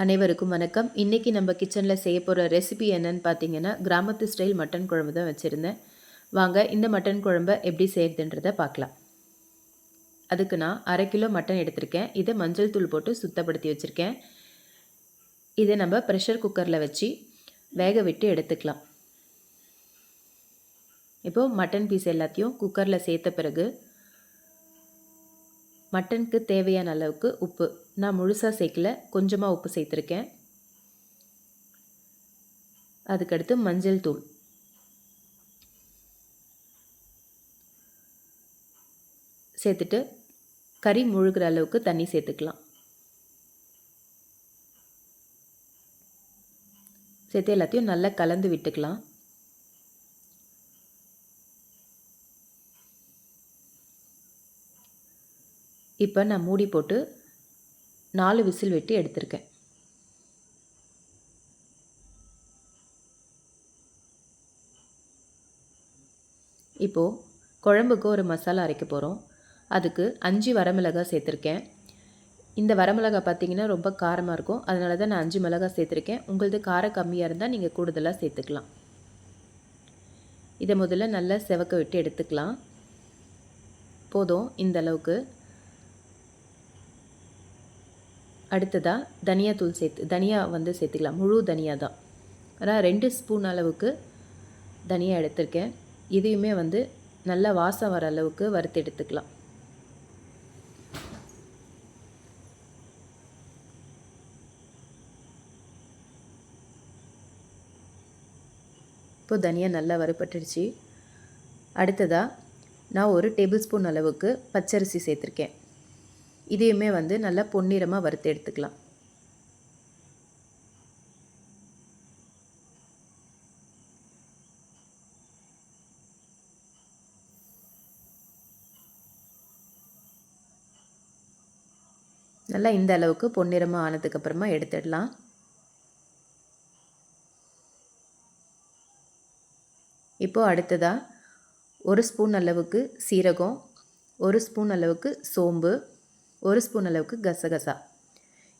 அனைவருக்கும் வணக்கம். இன்றைக்கி நம்ம கிச்சனில் செய்ய போகிற ரெசிபி என்னன்னு பார்த்தீங்கன்னா கிராமத்து ஸ்டைல் மட்டன் குழம்பு தான் வச்சுருந்தேன். வாங்க இந்த மட்டன் குழம்பை எப்படி செய்கிறதுன்றதை பார்க்கலாம் அதுக்கு நான் அரை கிலோ மட்டன் எடுத்திருக்கேன். இதை மஞ்சள் தூள் போட்டு சுத்தப்படுத்தி வச்சுருக்கேன். இதை நம்ம ப்ரெஷர் குக்கரில் வச்சு வேக விட்டு எடுத்துக்கலாம். இப்போது மட்டன் பீஸ் எல்லாத்தையும் குக்கரில் சேர்த்த பிறகு மட்டனுக்கு தேவையான அளவுக்கு உப்பு நான் முழுசாக சேர்க்கல கொஞ்சமாக உப்பு சேர்த்துருக்கேன். அதுக்கடுத்து மஞ்சள் தூள். சேர்த்துட்டு கறி முழுகிற அளவுக்கு தண்ணி சேர்த்துக்கலாம். சேர்த்து எல்லாத்தையும் நல்லா கலந்து விட்டுக்கலாம். இப்போ நான் மூடி போட்டு நாலு விசில் வெட்டி எடுத்திருக்கேன். இப்போது குழம்புக்கு ஒரு மசாலா அரைக்க போகிறோம் அதுக்கு அஞ்சு வரமிளகாய் சேர்த்துருக்கேன். இந்த வரமிளகாய் பார்த்திங்கன்னா ரொம்ப காரமாக இருக்கும். அதனால தான் நான் அஞ்சு மிளகாய் சேர்த்துருக்கேன். உங்களது காரம் கம்மியாக இருந்தால் நீங்கள் கூடுதலாக சேர்த்துக்கலாம். இதை முதல்ல நல்லா செவக்க விட்டு எடுத்துக்கலாம். போதும். இந்த அளவுக்கு அடுத்ததாக தனியாத்தூள் சேர்த்து தனியா வந்து சேர்த்துக்கலாம். முழு தனியா தான். ஆனால் ரெண்டு ஸ்பூன் அளவுக்கு தனியாக எடுத்திருக்கேன். இதையுமே வந்து நல்லா வாசம் வர அளவுக்கு வறுத்து எடுத்துக்கலாம். இப்போ தனியாக நல்லா வறுப்பட்டுடுச்சு அடுத்ததாக நான் ஒரு டேபிள் ஸ்பூன் அளவுக்கு பச்சரிசி சேர்த்துருக்கேன். இதையுமே வந்து நல்லா பொன்னிறமாக வறுத்து எடுத்துக்கலாம். நல்லா இந்த அளவுக்கு பொன்னிறமாக ஆனதுக்கப்புறமா எடுத்துடலாம். இப்போது அடுத்ததாக ஒரு ஸ்பூன் அளவுக்கு சீரகம் ஒரு ஸ்பூன் அளவுக்கு சோம்பு ஒரு ஸ்பூன் அளவுக்கு கசகசா.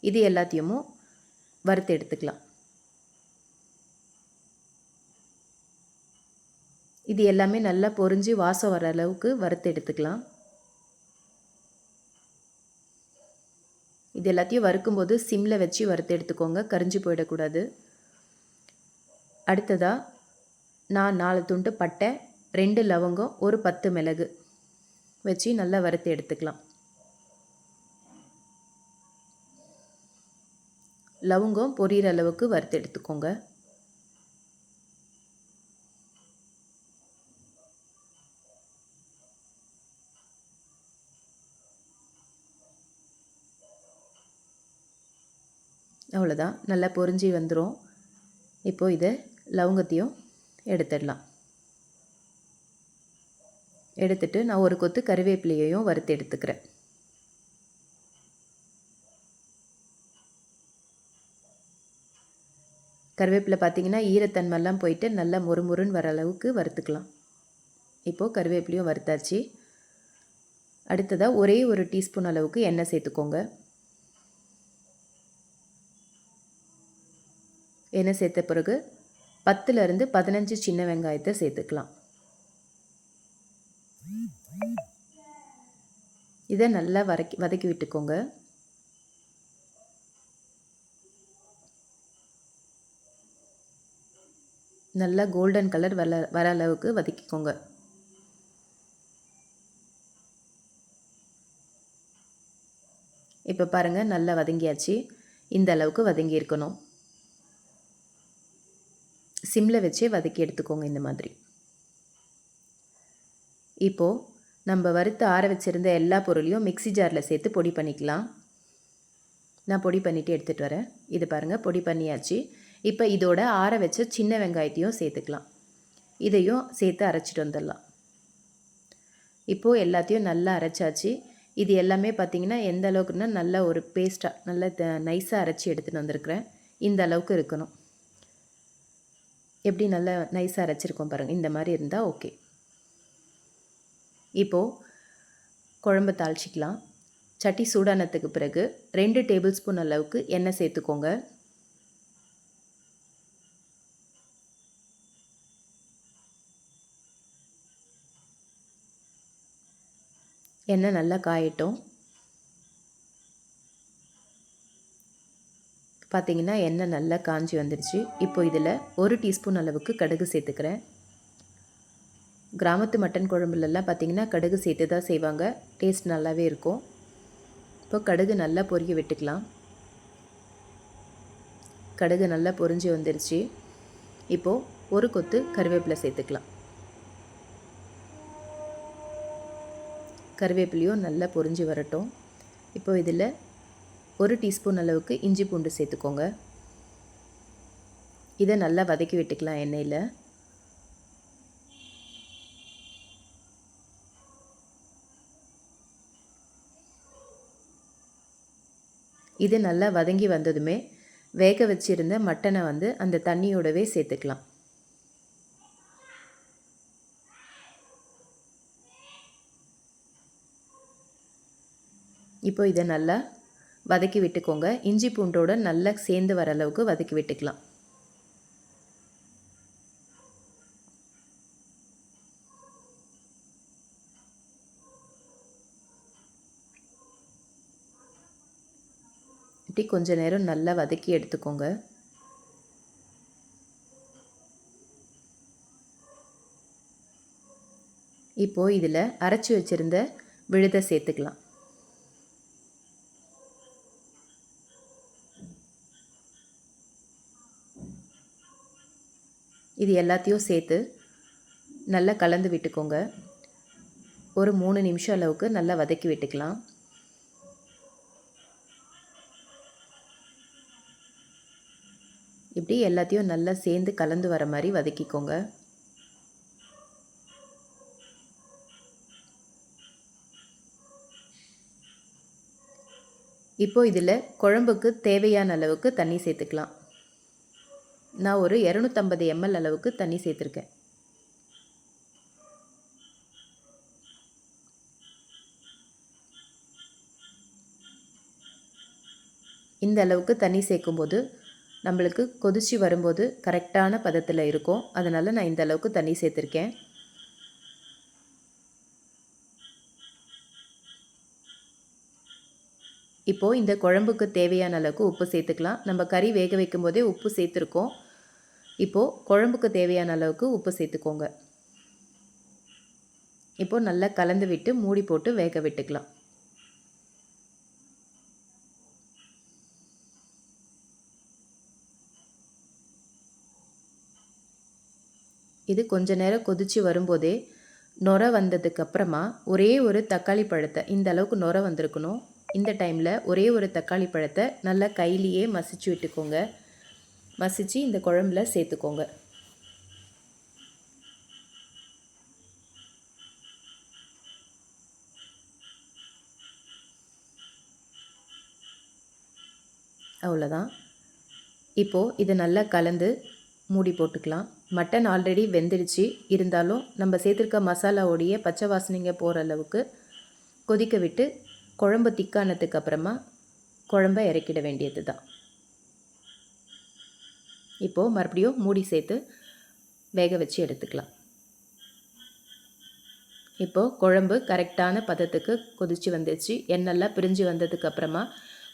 இது எல்லாத்தையும் வறுத்து எடுத்துக்கலாம். இது எல்லாமே நல்லா பொறிஞ்சு வாசம் வர அளவுக்கு வறுத்து எடுத்துக்கலாம். இது எல்லாத்தையும் வறுக்கும்போது சிம்மில் வச்சு வறுத்து எடுத்துக்கோங்க. கரிஞ்சு போயிடக்கூடாது. அடுத்ததாக நான் நாலு துண்டு பட்டை ரெண்டு லவங்கம் ஒரு பத்து மிளகு வச்சு நல்லா வறுத்து எடுத்துக்கலாம். லவங்கம் பொரியிற அளவுக்கு வறுத்து எடுத்துக்கோங்க. அவ்வளோதான் நல்லா பொறிஞ்சி வந்துடும் இப்போது இதை லவங்கத்தையும் எடுத்துடலாம். எடுத்துட்டு நான் ஒரு கொத்து கருவேப்பிலையையும் வறுத்து எடுத்துக்கிறேன். கருவேப்பிலை பார்த்திங்கன்னா ஈரத்தன்மைலாம் போயிட்டு நல்லா முறுமுறுன்னு வர அளவுக்கு வறுத்துக்கலாம். இப்போது கருவேப்பிலையும் வறுத்தாச்சு. அடுத்ததாக ஒரே ஒரு டீஸ்பூன் அளவுக்கு எண்ணெய் சேர்த்துக்கோங்க. எண்ணெய் சேர்த்த பிறகு பத்துலேருந்து பதினஞ்சு சின்ன வெங்காயத்தை சேர்த்துக்கலாம். இதை நல்லா வதக்கி வதக்கி விட்டுக்கோங்க. நல்லா கோல்டன் கலர் வர வர அளவுக்கு வதக்கிக்கோங்க. இப்போ பாருங்கள் நல்லா வதங்கியாச்சு. இந்த அளவுக்கு வதங்கி இருக்கணும். சிம்மில் வச்சே வதக்கி எடுத்துக்கோங்க இந்த மாதிரி. இப்போது நம்ம வறுத்து ஆற வச்சுருந்த எல்லா பொருளையும் மிக்சி ஜாரில் சேர்த்து பொடி பண்ணிக்கலாம். நான் பொடி பண்ணிவிட்டு எடுத்துகிட்டு வரேன். இது பாருங்கள் பொடி பண்ணியாச்சு. இப்போ இதோட ஆற வச்ச சின்ன வெங்காயத்தையும் சேர்த்துக்கலாம். இதையும் சேர்த்து அரைச்சிட்டு வந்துடலாம். இப்போது எல்லாத்தையும் நல்லா அரைச்சாச்சு. இது எல்லாமே பார்த்திங்கன்னா எந்த அளவுக்குன்னா நல்ல ஒரு பேஸ்ட்டாக நல்ல நைஸாக அரைச்சி எடுத்துகிட்டு வந்திருக்கிறேன். இந்த அளவுக்கு இருக்கணும். எப்படி நல்லா நைஸாக அரைச்சிருக்கோம் பாருங்கள் இந்த மாதிரி இருந்தால் ஓகே இப்போது குழம்பு தாளிச்சிக்கலாம். சட்டி சூடானத்துக்கு பிறகு ரெண்டு டேபிள் ஸ்பூன் அளவுக்கு எண்ணெய் சேர்த்துக்கோங்க. எண்ணெய் நல்லா காயட்டும். பார்த்தீங்கன்னா எண்ணெய் நல்லா காஞ்சி வந்துடுச்சு இப்போ இதில் ஒரு டீஸ்பூன் அளவுக்கு கடுகு சேர்த்துக்கிறேன். கிராமத்து மட்டன் குழம்புலலாம் பார்த்திங்கன்னா கடுகு சேர்த்து தான் செய்வாங்க. டேஸ்ட் நல்லாவே இருக்கும். இப்போ கடுகு நல்லா பொரிய விட்டுக்கலாம். கடுகு நல்லா பொரிஞ்சு வந்துருச்சு. இப்போது ஒரு கொத்து கருவேப்பிலை சேர்த்துக்கலாம். கருவேப்பிலையும் நல்லா பொறிஞ்சு வரட்டும். இப்போ இதில் ஒரு டீஸ்பூன் அளவுக்கு இஞ்சி பூண்டு சேர்த்துக்கோங்க. இதை நல்லா வதக்கி விட்டுக்கலாம் எண்ணெயில். இது நல்லா வதங்கி வந்ததுமே வேக வச்சிருந்த மட்டனை வந்து அந்த தண்ணியோடவே சேர்த்துக்கலாம். இப்போ இதை நல்லா வதக்கி விட்டுக்கோங்க. இஞ்சி பூண்டோட நல்லா சேர்ந்து வர அளவுக்கு வதக்கி விட்டுக்கலாம். இப்படி கொஞ்ச நேரம் நல்லா வதக்கி எடுத்துக்கோங்க. இப்போது இதில் அரைச்சி வச்சுருந்த விழுதை சேர்த்துக்கலாம். இது எல்லாத்தையும் சேர்த்து நல்லா கலந்து விட்டுக்கோங்க. ஒரு மூணு நிமிஷம் அளவுக்கு நல்லா வதக்கி விட்டுக்கலாம். இப்படி எல்லாத்தையும் நல்லா சேர்ந்து கலந்து வர மாதிரி வதக்கிக்கோங்க. இப்போது இதில் குழம்புக்கு தேவையான அளவுக்கு தண்ணி சேர்த்துக்கலாம். நான் ஒரு இரநூத்தம்பது எம்எல் அளவுக்கு தண்ணி சேர்த்துருக்கேன். இந்த அளவுக்கு தண்ணி சேர்க்கும்போது நம்மளுக்கு கொதிச்சு வரும்போது கரெக்டான பதத்தில் இருக்கும். அதனால் நான் இந்த அளவுக்கு தண்ணி சேர்த்துருக்கேன். இப்போது இந்த குழம்புக்கு தேவையான அளவுக்கு உப்பு சேர்த்துக்கலாம். நம்ம கறி வேக வைக்கும் போதே உப்பு சேர்த்துருக்கோம். இப்போது குழம்புக்கு தேவையான அளவுக்கு உப்பு சேர்த்துக்கோங்க. இப்போது நல்லா கலந்து விட்டு மூடி போட்டு வேக விட்டுக்கலாம். இது கொஞ்ச நேரம் கொதித்து வரும்போதே நொர வந்ததுக்கப்புறமா ஒரே ஒரு தக்காளி பழத்தை இந்த அளவுக்கு நொர வந்திருக்கணும். இந்த டைமில் ஒரே ஒரு தக்காளி பழத்தை நல்லா கையிலேயே மசிச்சு விட்டுக்கோங்க. மசித்து இந்த குழம்புல சேர்த்துக்கோங்க. அவ்வளோதான். இப்போது இதை நல்லா கலந்து மூடி போட்டுக்கலாம். மட்டன் ஆல்ரெடி வெந்துடுச்சு. இருந்தாலும் நம்ம சேர்த்துருக்க மசாலாவோடைய பச்சை வாசனைங்க போகிற அளவுக்கு கொதிக்க விட்டு குழம்பு திக்கானதுக்கு அப்புறமா குழம்ப இறக்கிட வேண்டியது தான் இப்போது மறுபடியும் மூடி சேர்த்து வேக வச்சு எடுத்துக்கலாம். இப்போது குழம்பு கரெக்டான பதத்துக்கு கொதித்து வந்துச்சு எண்ணெல்லாம் பிரிஞ்சு வந்ததுக்கு அப்புறமா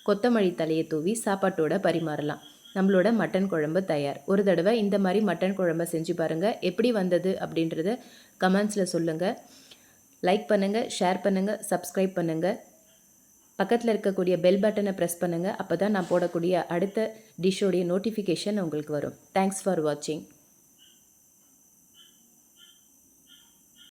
கொத்தமல்லி தலையை தூவி சாப்பாட்டோட பரிமாறலாம். நம்மளோட மட்டன் குழம்பு தயார். ஒரு தடவை இந்த மாதிரி மட்டன் குழம்பை செஞ்சு பாருங்கள் எப்படி வந்தது அப்படின்றத கமெண்ட்ஸில் சொல்லுங்கள் லைக் பண்ணுங்கள் ஷேர் பண்ணுங்கள் சப்ஸ்கிரைப் பண்ணுங்கள் பக்கத்தில் இருக்கக்கூடிய பெல் பட்டனை ப்ரெஸ் பண்ணுங்கள் அப்போ தான் நான் போடக்கூடிய அடுத்த டிஷ்ஷோடைய நோட்டிஃபிகேஷன் உங்களுக்கு வரும். தேங்க்ஸ் ஃபார் வாட்சிங்